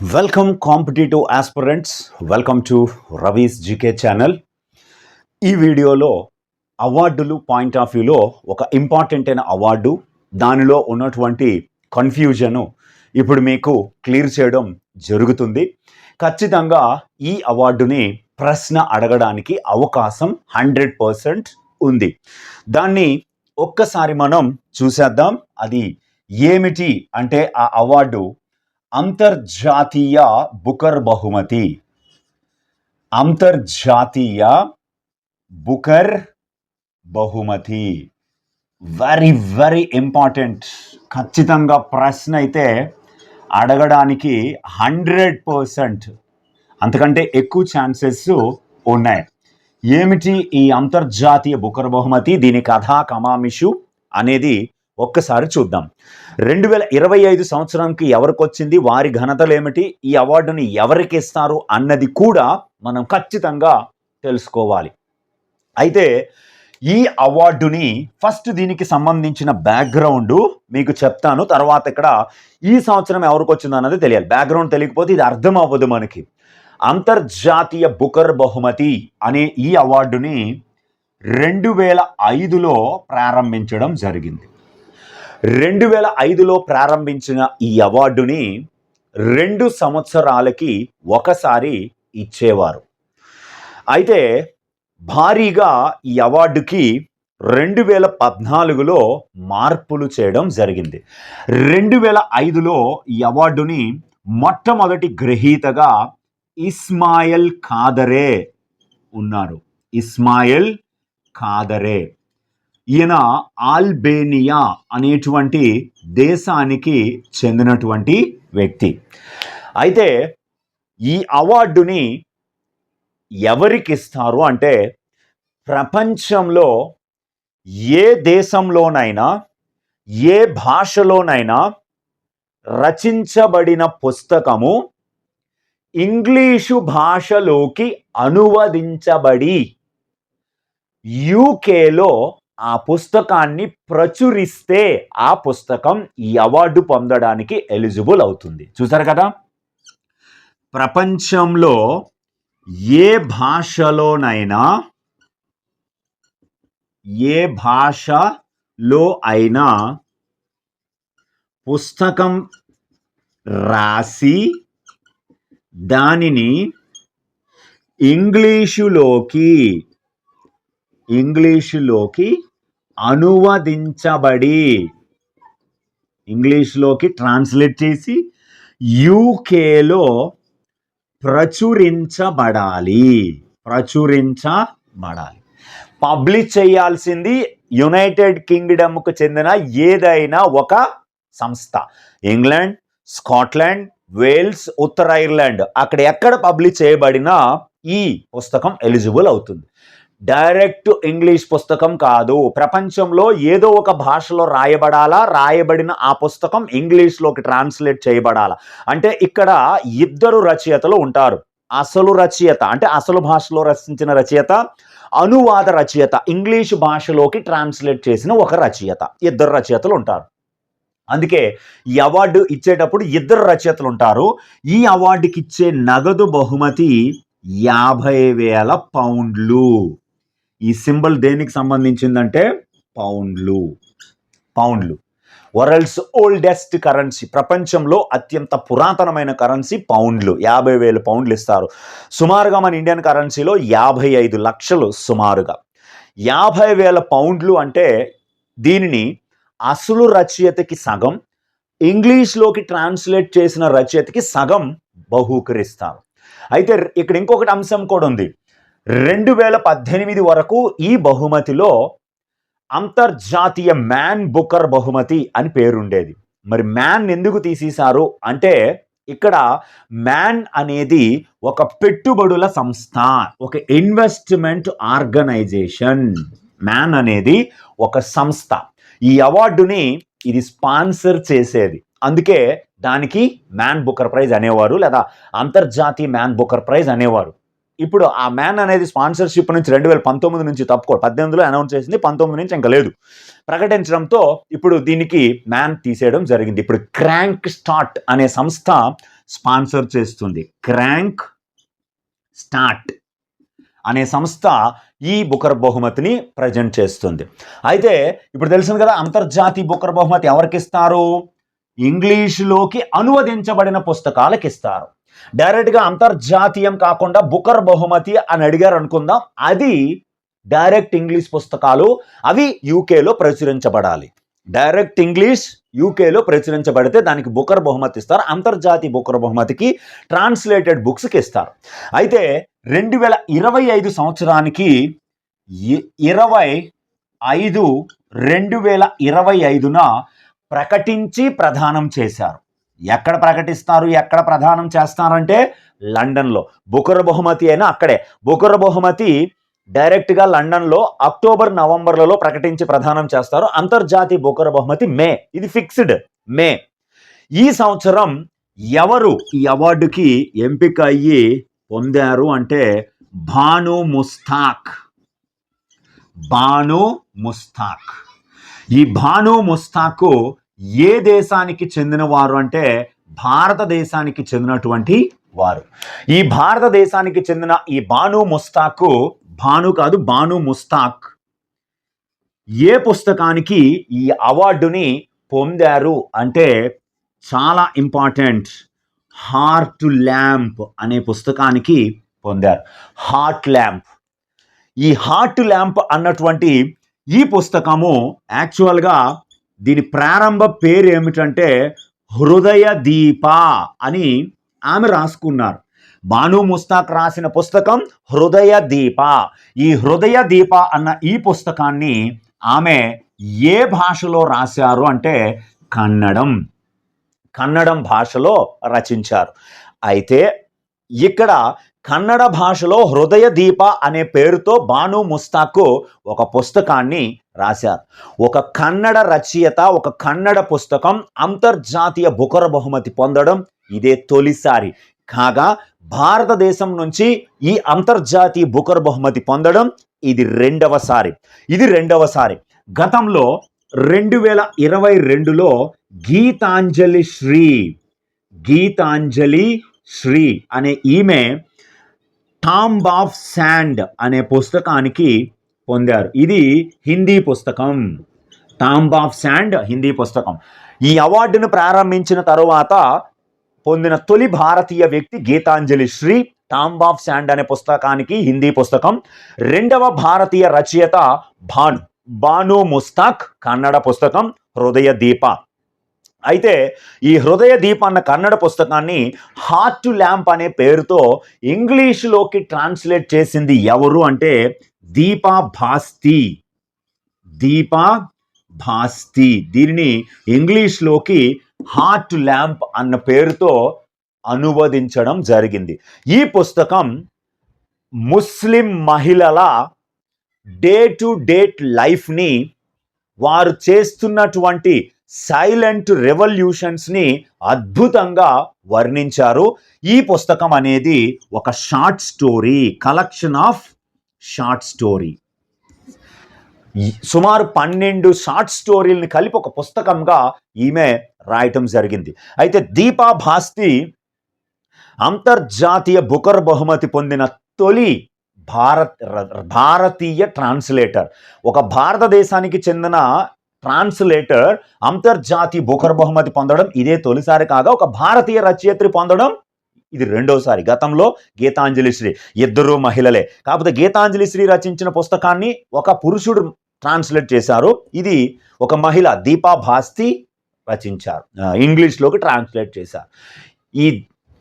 Welcome competitive aspirants welcome to Ravi's GK channel ఈ వీడియోలో అవార్డులు పాయింట్ ఆఫ్ వ్యూలో ఒక ఇంపార్టెంట్ అయిన అవార్డు దానిలో ఉన్నటువంటి కన్ఫ్యూజను ఇప్పుడు మీకు క్లియర్ చేయడం జరుగుతుంది. ఖచ్చితంగా ఈ అవార్డుని ప్రశ్న అడగడానికి అవకాశం హండ్రెడ్ పర్సెంట్ ఉంది. దాన్ని ఒక్కసారి మనం చూసేద్దాం. అది ఏమిటి? అంటే ఆ అవార్డు అంతర్జాతీయ బుకర్ బహుమతి. అంతర్జాతీయ బుకర్ బహుమతి. వెరీ వెరీ ఇంపార్టెంట్ ఖచ్చితంగా ప్రశ్న అయితే అడగడానికి హండ్రెడ్ పర్సెంట్ అంతకంటే ఎక్కువ ఛాన్సెస్ ఉన్నాయి. ఏమిటి ఈ అంతర్జాతీయ బుకర్ బహుమతి? దీని కథా కమామిషు అనేది ఒక్కసారి చూద్దాం. రెండు వేల ఇరవై ఐదు సంవత్సరానికి ఎవరికి వచ్చింది వారి ఘనతలు ఏమిటి? ఈ అవార్డుని ఎవరికి ఇస్తారు? అన్నది కూడా మనం ఖచ్చితంగా తెలుసుకోవాలి. అయితే ఈ అవార్డుని ఫస్ట్ దీనికి సంబంధించిన బ్యాక్గ్రౌండ్ మీకు చెప్తాను. తర్వాత ఇక్కడ ఈ సంవత్సరం ఎవరికి వచ్చింది అన్నది తెలియాలి. బ్యాక్గ్రౌండ్ తెలియకపోతే ఇది అర్థం అవ్వదు మనకి. అంతర్జాతీయ బుకర్ బహుమతి అనే ఈ అవార్డుని రెండు వేల ఐదులో ప్రారంభించడం జరిగింది. రెండు వేల ఐదులో ప్రారంభించిన ఈ అవార్డుని రెండు సంవత్సరాలకి ఒకసారి ఇచ్చేవారు. అయితే భారీగా ఈ అవార్డుకి రెండు వేల పద్నాలుగులో మార్పులు చేయడం జరిగింది. రెండు వేల ఐదులో ఈ అవార్డుని మొట్టమొదటి గ్రహీతగా ఇస్మాయిల్ ఖాదరే ఉన్నారు. ఇస్మాయిల్ ఖాదరే ఈయన ఆల్బేనియా అనేటువంటి దేశానికి చెందినటువంటి వ్యక్తి. అయితే ఈ అవార్డుని ఎవరికి ఇస్తారు అంటే ప్రపంచంలో ఏ దేశంలోనైనా ఏ భాషలోనైనా రచించబడిన పుస్తకము ఇంగ్లీషు భాషలోకి అనువదించబడి యూకేలో ఆ పుస్తకాన్ని ప్రచురిస్తే ఆ పుస్తకం ఈ అవార్డు పొందడానికి ఎలిజిబుల్ అవుతుంది. చూసారు కదా? ప్రపంచంలో ఏ భాషలోనైనా ఏ భాషలో అయినా పుస్తకం రాసి దానిని ఇంగ్లీషులోకి ఇంగ్లీషులోకి అనువదించబడి ఇంగ్లీష్లోకి ట్రాన్స్లేట్ చేసి యూకేలో ప్రచురించబడాలి. ప్రచురించబడాలి. పబ్లిష్ చేయాల్సింది యునైటెడ్ కింగ్డమ్కు చెందిన ఏదైనా ఒక సంస్థ. ఇంగ్లాండ్ స్కాట్లాండ్ వేల్స్ ఉత్తర ఐర్లాండ్. అక్కడ ఎక్కడ పబ్లిష్ చేయబడినా ఈ పుస్తకం ఎలిజిబుల్ అవుతుంది. డైరెక్ట్ ఇంగ్లీష్ పుస్తకం కాదు. ప్రపంచంలో ఏదో ఒక భాషలో రాయబడాలా? రాయబడిన ఆ పుస్తకం ఇంగ్లీష్లోకి ట్రాన్స్లేట్ చేయబడాలా? అంటే ఇక్కడ ఇద్దరు రచయితలు ఉంటారు. అసలు రచయిత అంటే అసలు భాషలో రచించిన రచయిత అనువాద రచయిత ఇంగ్లీష్ భాషలోకి ట్రాన్స్లేట్ చేసిన ఒక రచయిత ఇద్దరు రచయితలు ఉంటారు. అందుకే ఈ అవార్డు ఇచ్చేటప్పుడు ఇద్దరు రచయితలు ఉంటారు. ఈ అవార్డుకి ఇచ్చే నగదు బహుమతి యాభై వేల పౌండ్లు. ఈ సింబల్ దేనికి సంబంధించిందంటే పౌండ్లు. పౌండ్లు. వరల్డ్స్ ఓల్డెస్ట్ కరెన్సీ ప్రపంచంలో అత్యంత పురాతనమైన కరెన్సీ పౌండ్లు. యాభై వేలు పౌండ్లు ఇస్తారు. సుమారుగా మన ఇండియన్ కరెన్సీలో యాభై ఐదు లక్షలు సుమారుగా. యాభై వేల పౌండ్లు అంటే దీనిని అసలు రచయితకి సగం ఇంగ్లీష్లోకి ట్రాన్స్లేట్ చేసిన రచయితకి సగం బహూకరిస్తారు. అయితే ఇక్కడ ఇంకొకటి అంశం కూడా ఉంది. రెండు వేల పద్దెనిమిది వరకు ఈ బహుమతిలో అంతర్జాతీయ మ్యాన్ బుకర్ బహుమతి అని పేరుండేది. మరి మ్యాన్ ఎందుకు తీసేశారు? అంటే ఇక్కడ మ్యాన్ అనేది ఒక పెట్టుబడుల సంస్థ ఒక ఇన్వెస్ట్మెంట్ ఆర్గనైజేషన్. మ్యాన్ అనేది ఒక సంస్థ. ఈ అవార్డుని ఇది స్పాన్సర్ చేసేది. అందుకే దానికి మ్యాన్ బుకర్ ప్రైజ్ అనేవారు లేదా అంతర్జాతీయ మ్యాన్ బుకర్ ప్రైజ్ అనేవారు. ఇప్పుడు ఆ మ్యాన్ అనేది స్పాన్సర్షిప్ నుంచి రెండు వేల పంతొమ్మిది నుంచి తప్పుకో పద్దెనిమిదిలో అనౌన్స్ చేసింది పంతొమ్మిది నుంచి ఇంకా లేదు. ప్రకటించడంతో ఇప్పుడు దీనికి మ్యాన్ తీసేయడం జరిగింది. ఇప్పుడు క్రాంక్ స్టార్ట్ అనే సంస్థ స్పాన్సర్ చేస్తుంది. క్రాంక్ స్టార్ట్ అనే సంస్థ ఈ బుకర్ బహుమతిని ప్రజెంట్ చేస్తుంది. అయితే ఇప్పుడు తెలిసింది కదా అంతర్జాతీయ బుకర్ బహుమతి ఎవరికి ఇస్తారు? ఇంగ్లీషులోకి అనువదించబడిన పుస్తకాలకు ఇస్తారు. డైరెక్ట్గా అంతర్జాతీయం కాకుండా బుకర్ బహుమతి అని అడిగారు అనుకుందాం. అది డైరెక్ట్ ఇంగ్లీష్ పుస్తకాలు అవి యూకేలో ప్రచురించబడాలి. డైరెక్ట్ ఇంగ్లీష్ యూకేలో ప్రచురించబడితే దానికి బుకర్ బహుమతి ఇస్తారు. అంతర్జాతీయ బుకర్ బహుమతికి ట్రాన్స్లేటెడ్ బుక్స్కి ఇస్తారు. అయితే రెండు వేల ఇరవై ఐదు సంవత్సరానికి ఇరవై ఐదు రెండు వేల ఇరవై ఐదున ప్రకటించి ప్రదానం చేశారు. ఎక్కడ ప్రకటిస్తారు ఎక్కడ ప్రధానం చేస్తారంటే లండన్లో. బుకర బహుమతి అయినా అక్కడే. బుకర బహుమతి డైరెక్ట్గా లండన్లో అక్టోబర్ నవంబర్లలో ప్రకటించి ప్రదానం చేస్తారు. అంతర్జాతీయ బుకర్ బహుమతి మే. ఇది ఫిక్స్డ్. మే. ఈ సంవత్సరం ఎవరు ఈ అవార్డుకి ఎంపిక అయ్యి పొందారు అంటే భాను ముస్తాక్. భాను ముస్తాక్. ఈ భాను ముస్తాకు ఏ దేశానికి చెందినవారు అంటే భారతదేశానికి చెందినటువంటి వారు. ఈ భారతదేశానికి చెందిన ఈ బాను ముస్తాకు భాను కాదు బాను ముస్తాక్ ఏ పుస్తకానికి ఈ అవార్డుని పొందారు అంటే చాలా ఇంపార్టెంట్. హార్ట్ ల్యాంప్ అనే పుస్తకానికి పొందారు. Heart lamp. ఈ హార్ట్ ల్యాంప్ అన్నటువంటి ఈ పుస్తకము యాక్చువల్గా దీని ప్రారంభ పేరు ఏమిటంటే హృదయ దీప అని ఆమె రాసుకున్నారు. బాను ముస్తాక్ రాసిన పుస్తకం హృదయ దీప. ఈ హృదయ దీప అన్న ఈ పుస్తకాన్ని ఆమె ఏ భాషలో రాశారు అంటే కన్నడం. కన్నడం భాషలో రచించారు. అయితే ఇక్కడ కన్నడ భాషలో హృదయ దీప అనే పేరుతో బాను ముస్తాకు ఒక పుస్తకాన్ని రాశారు. ఒక కన్నడ రచయిత ఒక కన్నడ పుస్తకం అంతర్జాతీయ బుకర బహుమతి పొందడం ఇదే తొలిసారి. కాగా భారతదేశం నుంచి ఈ అంతర్జాతీయ బుకర బహుమతి పొందడం ఇది రెండవసారి. ఇది రెండవసారి. గతంలో రెండు వేల ఇరవై రెండులో గీతాంజలి శ్రీ గీతాంజలి శ్రీ అనే ఈమె టాంబ్ ఆఫ్ శాండ్ అనే పుస్తకానికి పొందారు. ఇది హిందీ పుస్తకం. టాంబ్ ఆఫ్ శాండ్ హిందీ పుస్తకం. ఈ అవార్డును ప్రారంభించిన తరువాత పొందిన తొలి భారతీయ వ్యక్తి Geetanjali Shree tomb of sand అనే పుస్తకానికి హిందీ పుస్తకం. రెండవ భారతీయ రచయిత భాను. బాను ముస్తాక్ కన్నడ పుస్తకం. హృదయ దీప. అయితే ఈ హృదయ దీప్ అన్న కన్నడ పుస్తకాన్ని హార్ట్ టు ల్యాంప్ అనే పేరుతో ఇంగ్లీషులోకి ట్రాన్స్లేట్ చేసింది ఎవరు అంటే దీపా భాస్తి. దీపా భాస్తి. దీనిని ఇంగ్లీష్లోకి హార్ట్ ల్యాంప్ అన్న పేరుతో అనువదించడం జరిగింది. ఈ పుస్తకం ముస్లిం మహిళల డే టు డేట్ లైఫ్ని వారు చేస్తున్నటువంటి సైలెంట్ రెవల్యూషన్స్ని అద్భుతంగా వర్ణించారు. ఈ పుస్తకం అనేది ఒక short story collection of short story. సుమారు పన్నెండు షార్ట్ స్టోరీల్ని కలిపి ఒక పుస్తకంగా ఈమె రాయటం జరిగింది. అయితే దీపా భాస్తి అంతర్జాతీయ బుకర్ బహుమతి పొందిన తొలి భారత్ భారతీయ ట్రాన్స్లేటర్. ఒక భారతదేశానికి చెందిన ట్రాన్స్లేటర్ అంతర్జాతీయ బుకర్ బహుమతి పొందడం ఇదే తొలిసారి కాగా ఒక భారతీయ రచయిత్రి పొందడం. ఇది రెండోసారి గతంలో గీతాంజలి శ్రీ ఇద్దరు మహిళలే. కాకపోతే గీతాంజలి శ్రీ రచించిన పుస్తకాన్ని ఒక పురుషుడు ట్రాన్స్లేట్ చేశారు. ఇది ఒక మహిళ దీపా భాస్తి రచించారు. ఇంగ్లీష్లోకి ట్రాన్స్లేట్ చేశారు. ఈ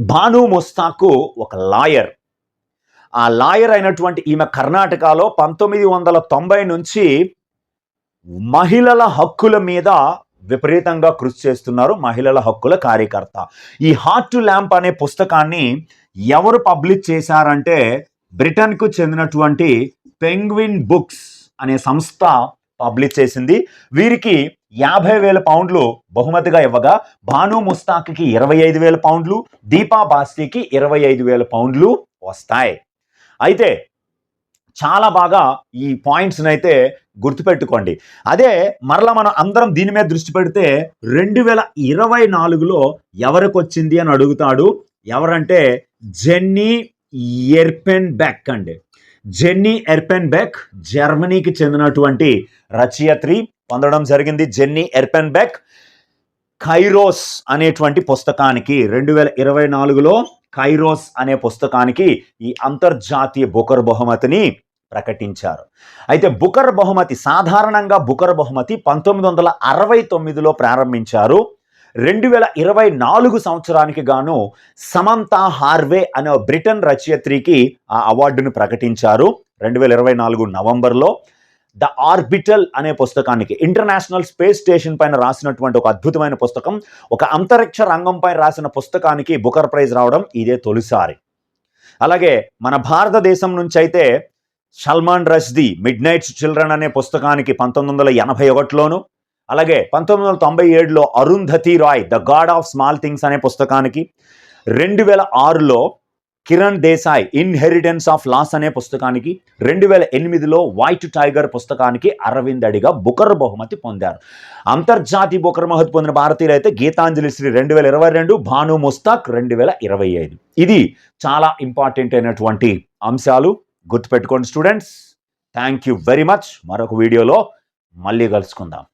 భాను ముస్తాకు ఒక లాయర్. ఆ లాయర్ అయినటువంటి ఈమె కర్ణాటకలో పంతొమ్మిది వందల తొంభై నుంచి మహిళల హక్కుల మీద విపరీతంగా కృషి చేస్తున్నారు మహిళల హక్కుల కార్యకర్త. ఈ హార్ట్ టు ల్యాంప్ అనే పుస్తకాన్ని ఎవరు పబ్లిష్ చేశారంటే బ్రిటన్కు చెందినటువంటి పెంగ్విన్ బుక్స్ అనే సంస్థ పబ్లిష్ చేసింది. వీరికి యాభై వేల పౌండ్లు బహుమతిగా ఇవ్వగా భాను ముస్తాక్కి ఇరవై ఐదు వేల పౌండ్లు దీపా బాస్తికి ఇరవై ఐదు వేల పౌండ్లు వస్తాయి. అయితే చాలా బాగా ఈ పాయింట్స్ని అయితే గుర్తుపెట్టుకోండి. అదే మరలా మనం అందరం దీని మీద దృష్టి పెడితే రెండు వేల ఇరవై నాలుగులో ఎవరికి వచ్చింది అని అడుగుతాడు? ఎవరంటే జెన్నీ ఎర్పెన్ బెక్ అండి. జెన్నీ ఎర్పెన్ బెక్ జర్మనీకి చెందినటువంటి రచయిత్రి. పొందడం జరిగింది జెన్నీ ఎర్పెన్ బెక్ కైరోస్ అనేటువంటి పుస్తకానికి రెండు వేల ఇరవై నాలుగులో కైరోస్ అనే పుస్తకానికి ఈ అంతర్జాతీయ బుకర్ బహుమతిని ప్రకటించారు. అయితే బుకర్ బహుమతి సాధారణంగా బుకర్ బహుమతి పంతొమ్మిది వందల అరవై తొమ్మిదిలో ప్రారంభించారు. రెండు వేల ఇరవై నాలుగు సంవత్సరానికి గాను సమంతా హార్వే అనే బ్రిటన్ రచయిత్రికి ఆ అవార్డును ప్రకటించారు. రెండు వేల ఇరవై నాలుగు నవంబర్లో ద ఆర్బిటల్ అనే పుస్తకానికి ఇంటర్నేషనల్ స్పేస్ స్టేషన్ పైన రాసినటువంటి ఒక అద్భుతమైన పుస్తకం ఒక అంతరిక్ష రంగంపై రాసిన పుస్తకానికి బుకర్ ప్రైజ్ రావడం ఇదే తొలిసారి. అలాగే మన భారతదేశం నుంచి అయితే Salman Rushdie midnight's children అనే పుస్తకానికి పంతొమ్మిది వందల ఎనభై ఒకటిలోను అలాగే పంతొమ్మిది వందల తొంభై ఏడులో Arundhati Roy the god of small things అనే పుస్తకానికి రెండు వేల ఆరులో Kiran Desai inheritance of loss అనే పుస్తకానికి రెండు వేల ఎనిమిదిలో వైట్ టైగర్ పుస్తకానికి అరవింద్ అడిగా బుకర్ బహుమతి పొందారు. అంతర్జాతీయ బుకర్ బహుమతి పొందిన భారతీయులు అయితే గీతాంజలి శ్రీ రెండు వేల ఇరవై రెండు భాను ముస్తాక్ రెండు వేల ఇరవై ఐదు. ఇది చాలా ఇంపార్టెంట్ అయినటువంటి అంశాలు. గుర్తుపెట్టుకోండి students. Thank you very much మరొక వీడియోలో మళ్ళీ కలుసుకుందాం.